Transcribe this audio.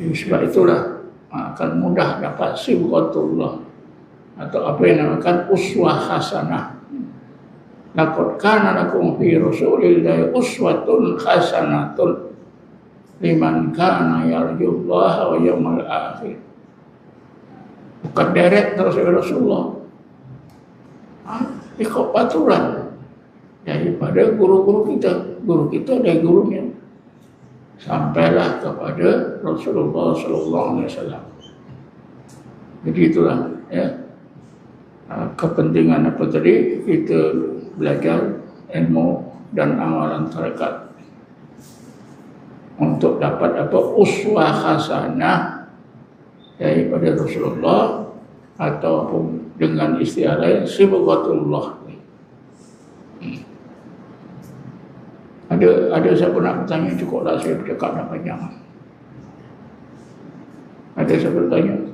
Sebab itulah akan mudah dapat sibghatullah atau apa yang dinamakan uswah hasanah. Laqad kana lakum fi rasulillahi uswatun hasanatun liman kana yarjullaha wa yawmal akhir. Bukan deret terus Rasulullah. Ah, ikut aturan daripada guru-guru kita. Guru kita dari gurunya. Sampailah kepada Rasulullah Sallallahu Alaihi Wasallam. Jadi itulah ya Ah, kepentingan apa tadi kita belajar ilmu dan amalan tarekat untuk dapat apa uswah hasanah daripada Rasulullah ataupun dengan istilah lain sibghatullah. Ada ada siapa nak bertanya cukuplah saya bercakap dah panjang. Ada siapa bertanya?